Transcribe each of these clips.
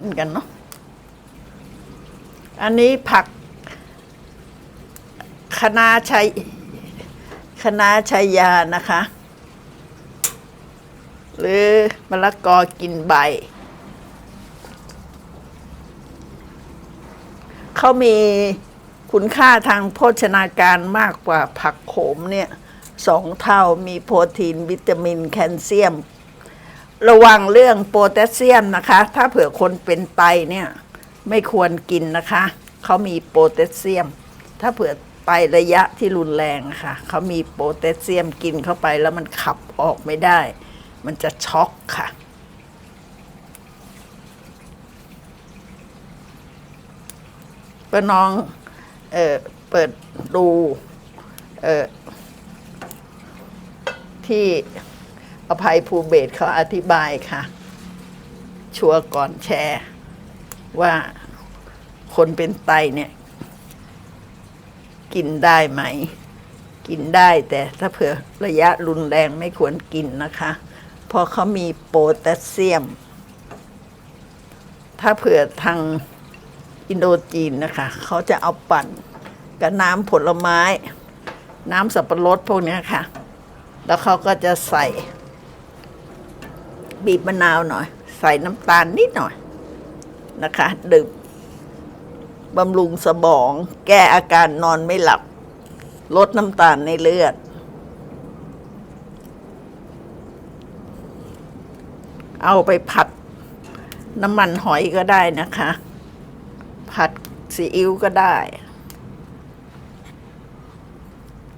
เหมือนกันเนาะ อันนี้ผักคณะชัยคณะชัยยานะคะ หรือมะละกอกินใบ เขามีคุณค่าทางโภชนาการมากกว่าผักโขมเนี่ยสองเท่ามีโปรตีนวิตามินแคลเซียม ระวังเรื่องโพแทสเซียมนะคะ ถ้าเผื่อคนเป็นไตเนี่ยไม่ควรกินนะคะ เขามีโพแทสเซียม ถ้าเผื่อไประยะที่รุนแรงค่ะ เขามีโพแทสเซียมกินเข้าไปแล้วมันขับออกไม่ได้ มันจะช็อกค่ะป้าน้องเออเปิดดูเออที่ อภัยภูเบศเขาอธิบายค่ะ ชัวก่อนแชร์ ว่าคนเป็นไตเนี่ย กินได้ไหม กินได้แต่ถ้าเผื่อระยะรุนแรงไม่ควรกินนะคะเพราะเขามีโพแทสเซียม ถ้าเผื่อทางอินโดจีนนะคะ เขาจะเอาปั่นกับน้ำผลไม้ น้ำสับปะรดพวกนี้ค่ะ แล้วเขาก็จะใส่ บีบมะนาวหน่อย ใส่น้ำตาลนิดหน่อยนะคะ ดื่มบำรุงสมอง แก้อาการนอนไม่หลับ ลดน้ำตาลในเลือด เอาไปผัดน้ำมันหอยก็ได้นะคะ ผัดซีอิ๊วก็ได้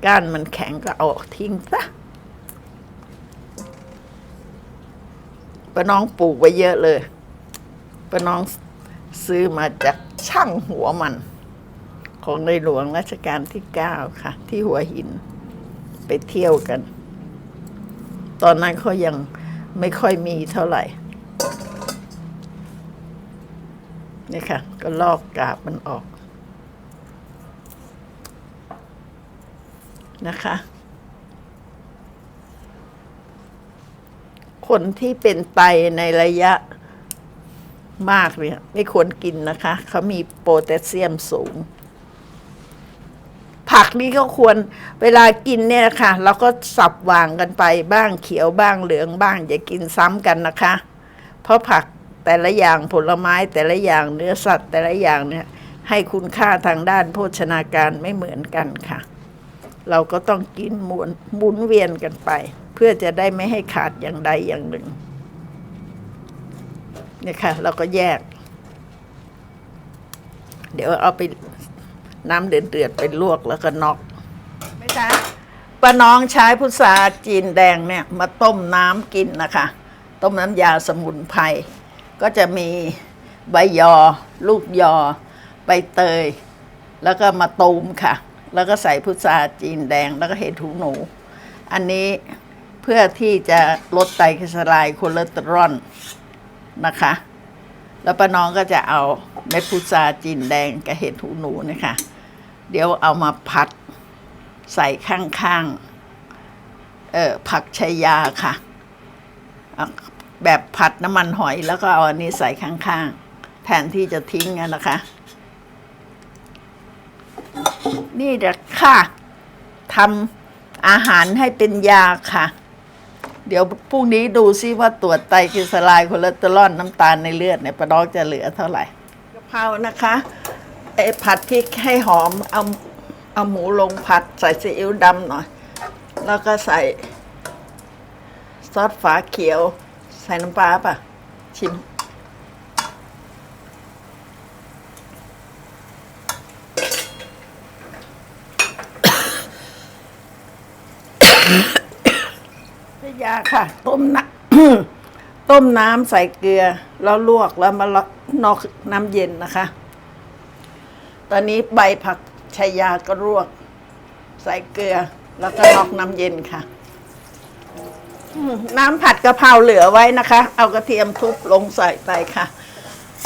ก้านมันแข็งก็เอาทิ้งซะ ป้าน้องปลูกไว้เยอะเลยป้าน้องซื้อมาจากช่างหัวมัน ของในหลวงรัชกาลที่เก้าค่ะ ที่หัวหิน ไปเที่ยวกัน ตอนนั้นเขายังไม่ค่อยมีเท่าไหร่นี่ค่ะ ก็ลอกกาบมันออกนะคะ คนที่เป็นไตในระยะมากเนี่ยไม่ควรกินนะคะ เขามีโพแทสเซียมสูง ผักนี่ก็ควรเวลากินเนี่ยนะคะเราก็สับวางกันไปบ้างเขียวบ้างเหลืองบ้าง อย่ากินซ้ำกันนะคะ เพราะผักแต่ละอย่างผลไม้แต่ละอย่างเนื้อสัตว์แต่ละอย่างเนี่ย ให้คุณค่าทางด้านโภชนาการไม่เหมือนกันค่ะ เราก็ต้องกินหมุนหมุนเวียนกันไป พื่อจะได้ไม่ให้ขาดอย่างใดอย่างหนึ่งเนี่ยค่ะ เราก็แยก เดี๋ยวเอาไปน้ำเดือดๆไปลวกแล้วก็น็อกไม่ใช่ป้าน้องใช้พุทราจีนแดงเนี่ยมาต้มน้ำกินนะคะ ต้มน้ำยาสมุนไพรก็จะมีใบยอ ลูกยอ ใบเตย แล้วก็มาตูมค่ะ แล้วก็ใส่พุทราจีนแดงแล้วก็เห็ดหูหนู อันนี้ เพื่อที่จะลดไตรกลีเซอไรด์คอเลสเตอรอลนะคะ แล้วป้าน้องก็จะเอาเม็ดพุทราจีนแดงกับเห็ดหูหนูนะคะ เดี๋ยวเอามาผัดใส่ข้างๆเอ่อผักชายาค่ะ แบบผัดน้ำมันหอยแล้วก็เอาอันนี้ใส่ข้างๆ แทนที่จะทิ้งนะคะ นี่เดี๋ยวค่ะทำอาหารให้เป็นยาค่ะ เดี๋ยวพรุ่งนี้ดูซิว่าตรวจไตรกลีเซอไรด์คอเลสเตอรอลน้ำตาลในเลือดเนี่ยประดอกจะเหลือเท่าไหร่กะเพรานะคะเออผัดพริกให้หอมเอาเอาหมูลงผัดใส่ซีอิ๊วดำหน่อย แล้วก็ใส่ซอสฝาเขียว ใส่น้ำปลาป่ะ ชิมไม่ยาค่ะ ต้มน้ำต้มน้ำใส่เกลือ แล้วลวกแล้วมาลนอกน้ำเย็นนะคะ ตอนนี้ใบผักชายาก็ลวก ใส่เกลือ แล้วก็นอกน้ำเย็นค่ะน้ำผัดกะเพราเหลือไว้นะคะ เอากระเทียมทุบลงใส่ไปค่ะ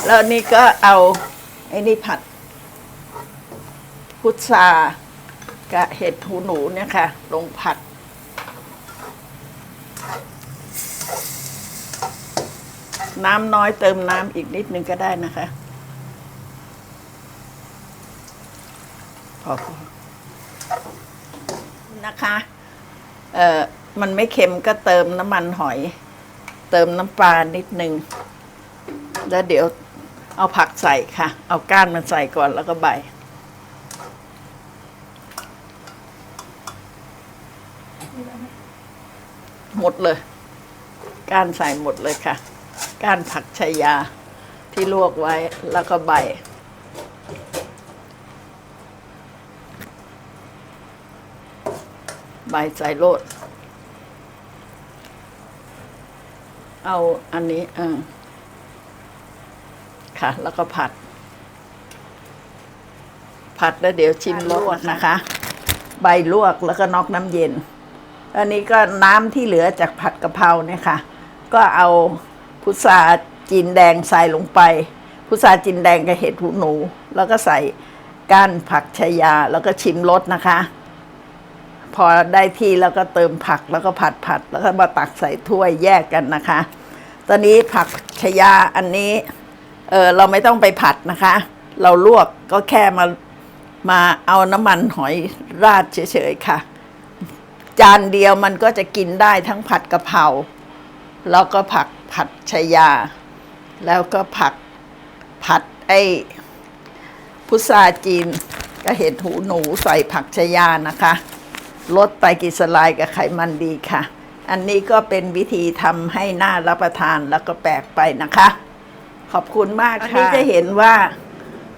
แล้วนี่ก็เอาไอ้นี่ผัด พุทรากะเห็ดหูหนูเนี่ยค่ะ ลงผัด น้ำน้อยเติมน้ำอีกนิดนึงก็ได้นะคะพอพอนะคะเอ่อมันไม่เค็มก็เติมน้ำมันหอย เติมน้ำปลานิดนึง แล้วเดี๋ยวเอาผักใส่ค่ะ เอาก้านมันใส่ก่อนแล้วก็ใบ หมดเลย ก้านใส่หมดเลยค่ะ ก้านผักชายาที่ลวกไว้แล้วก็ใบ ใบใส่โลด เอาอันนี้เออค่ะ แล้วก็ผัด ผัดแล้วเดี๋ยวชิมรสนะคะ ใบลวกแล้วก็นอกน้ำเย็น อันนี้ก็น้ำที่เหลือจากผัดกะเพราเนี่ยค่ะ ก็เอาพุทราจีนแดงใส่ลงไป พุทราจีนแดงกับเห็ดหูหนู แล้วก็ใส่ก้านผักชายา แล้วก็ชิมรสนะคะ พอได้ที่แล้วก็เติมผักแล้วก็ผัดผัดแล้วก็มาตักใส่ถ้วยแยกกันนะคะ ตอนนี้ผักชายาอันนี้เออเราไม่ต้องไปผัดนะคะ เราลวกก็แค่มามาเอาน้ำมันหอยราดเฉยๆค่ะ จานเดียวมันก็จะกินได้ทั้งผัดกะเพราแล้วก็ผักผัดชายา แล้วก็ผักผัดไอ้พุทราจีนก็เห็ดหูหนูใส่ผักชายานะคะ ลดไตรกลีเซอไรด์กับไขมันดีค่ะ อันนี้ก็เป็นวิธีทำให้น่ารับประทานแล้วก็แปลกไปนะคะ ขอบคุณมากค่ะอันนี้จะเห็นว่า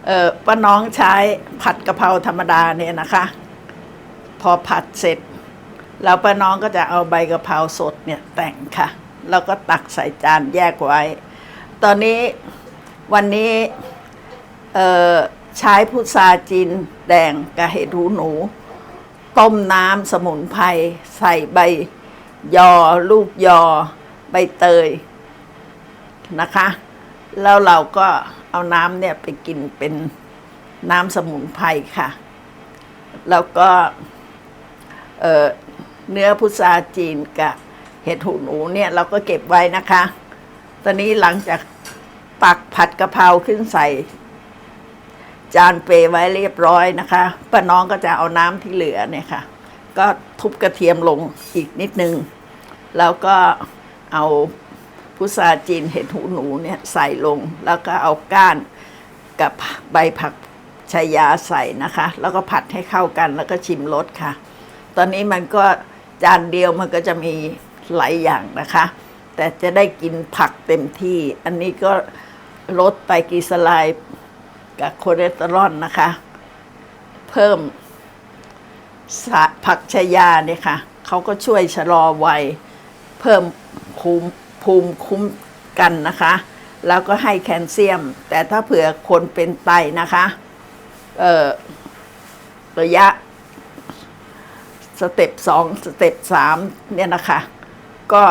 เออป้าน้องใช้ผัดกะเพราธรรมดาเนี่ยนะคะ พอผัดเสร็จ แล้วป้าน้องก็จะเอาใบกะเพราสดเนี่ยแต่งค่ะ แล้วก็ตักใส่จานแยกไว้ ตอนนี้วันนี้ใช้พุทราจีนแดงกับเห็ดหูหนู ต้มน้ำสมุนไพรใส่ใบยอ ลูกยอ ใบเตยนะคะ แล้วเราก็เอาน้ำเนี่ยไปกินเป็นน้ำสมุนไพรค่ะ แล้วก็ เออ เนื้อพุทราจีนกับเห็ดหูหนูเนี่ยเราก็เก็บไว้นะคะ ตอนนี้หลังจากตักผัดกะเพราขึ้นใส่ จานเปรไว้เรียบร้อยนะคะป้าน้องก็จะเอาน้ำที่เหลือเนี่ยค่ะ ก็ทุบกระเทียมลงอีกนิดนึง แล้วก็เอาพุทราจีนเห็ดหูหนูเนี่ยใส่ลง แล้วก็เอาก้านกับใบผักชายาใส่นะคะ แล้วก็ผัดให้เข้ากันแล้วก็ชิมรสค่ะ ตอนนี้มันก็ จานเดียวมันก็จะมีหลายอย่างนะคะ แต่จะได้กินผักเต็มที่ อันนี้ก็ลดไตรกลีเซอไรด์กับคอเลสเตอรอลนะคะ เพิ่มผักชายาเนี่ยค่ะเขาก็ช่วยชะลอวัย เพิ่มภูมิภูมิคุ้มกันนะคะ แล้วก็ให้แคลเซียม แต่ถ้าเผื่อคนเป็นไตนะคะ เอ่อระยะ สเต็ปสองสเต็ปสามเนี่ยนะคะ ก็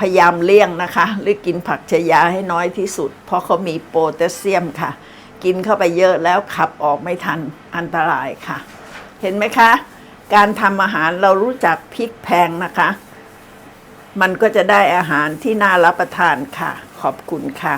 พยายามเลี่ยงนะคะ หรือกินผักชยาให้น้อยที่สุด เพราะเขามีโพแทสเซียมค่ะ กินเข้าไปเยอะแล้วขับออกไม่ทันอันตรายค่ะ เห็นไหมคะ การทำอาหารเรารู้จักพริกแพงนะคะ มันก็จะได้อาหารที่น่ารับประทานค่ะ ขอบคุณค่ะ